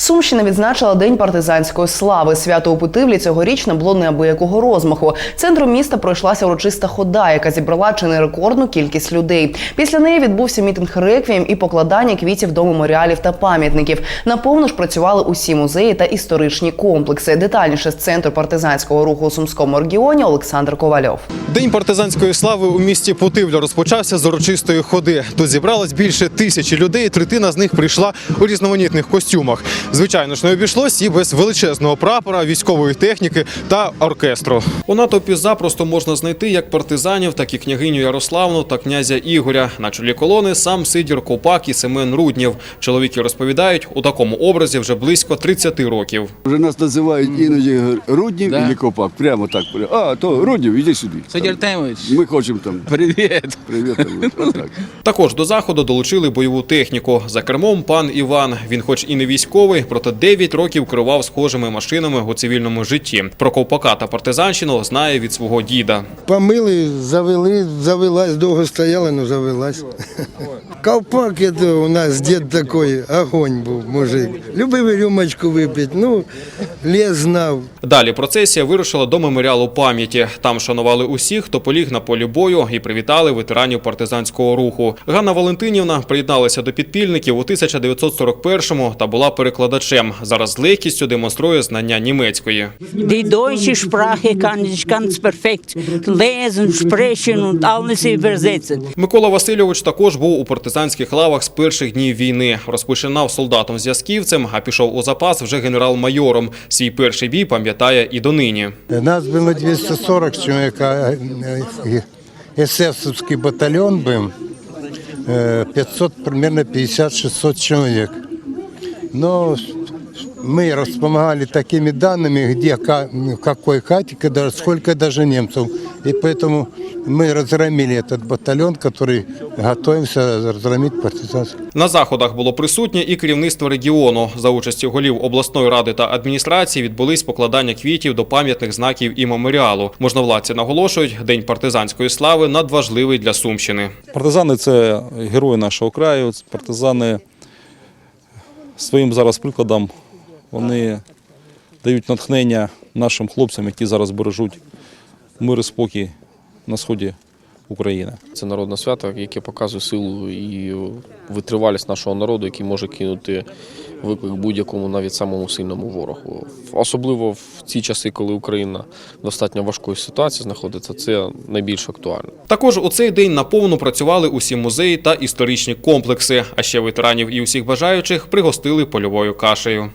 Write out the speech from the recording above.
Сумщина відзначила День партизанської слави. Свято у Путивлі цьогоріч не було неабиякого розмаху. Центром міста пройшлася урочиста хода, яка зібрала чи не рекордну кількість людей. Після неї відбувся мітинг реквієм і покладання квітів до меморіалів та пам'ятників. Наповну ж працювали усі музеї та історичні комплекси. Детальніше з центру партизанського руху у Сумському регіоні Олександр Ковальов. День партизанської слави у місті Путивля розпочався з урочистої ходи. Тут зібралось більше тисячі людей. Третина з них прийшла у різноманітних костюмах. Звичайно ж, не обійшлось і без величезного прапора, військової техніки та оркестру. У натовпі запросто можна знайти як партизанів, так і княгиню Ярославну та князя Ігоря. На чолі колони сам Сидір Копак і Семен Руднів. Чоловіки розповідають, у такому образі вже близько 30 років. Вже нас називають іноді Руднів Да. і Копак. Прямо так. А, то Руднів, іди сюди. Федір Тимович, Ми хочемо там. привіт. Привіт. Також до заходу долучили бойову техніку. За кермом пан Іван. Він, хоч і не військовий, проте 9 років керував схожими машинами у цивільному житті. Про ковпака та партизанщину знає від свого діда. Помили, завели, завелась, довго стояла, но завелась. Ковпак у нас дед такой, огонь був мужик. Любив рюмочку випити, ну, лес знав. Далі процесія вирушила до меморіалу пам'яті. Там шанували усіх, хто поліг на полі бою і привітали ветеранів партизанського руху. Ганна Валентинівна приєдналася до підпільників у 1941-му та була перекладачем. Зараз з легкістю демонструє знання німецької. Die deutsche Sprache kann ich ganz perfekt lesen, sprechen und alles übersetzen. Микола Васильович також був у партизанських лавах з перших днів війни. Розпочинав солдатом зв'язківцем, а пішов у запас вже генерал-майором. Свій перший бій пам'ятає і донині. Нас було 240 чоловік, а ССовський батальйон був, е, 500, примерно 50-600 чоловік. Но мы располагали такими данными, где, ка- в какой хате, когда, сколько даже немцев. И поэтому мы разгромили этот батальон, который готовимся разгромить партизанский. На заходах було присутнє і керівництво регіону. За участі голів обласної ради та адміністрації відбулись покладання квітів до пам'ятних знаків і меморіалу. Можновладці наголошують, день партизанської слави надважливий для Сумщини. Партизани це герої нашого краю. Партизани своїм зараз прикладом вони дають натхнення нашим хлопцям, які зараз бережуть мир і спокій на сході України. Це народне свято, яке показує силу і витривалість нашого народу, який може кинути виклик будь-якому, навіть самому сильному ворогу. Особливо в ці часи, коли Україна в достатньо важкої ситуації знаходиться, це найбільш актуально. Також у цей день наповну працювали усі музеї та історичні комплекси. А ще ветеранів і усіх бажаючих пригостили польовою кашею.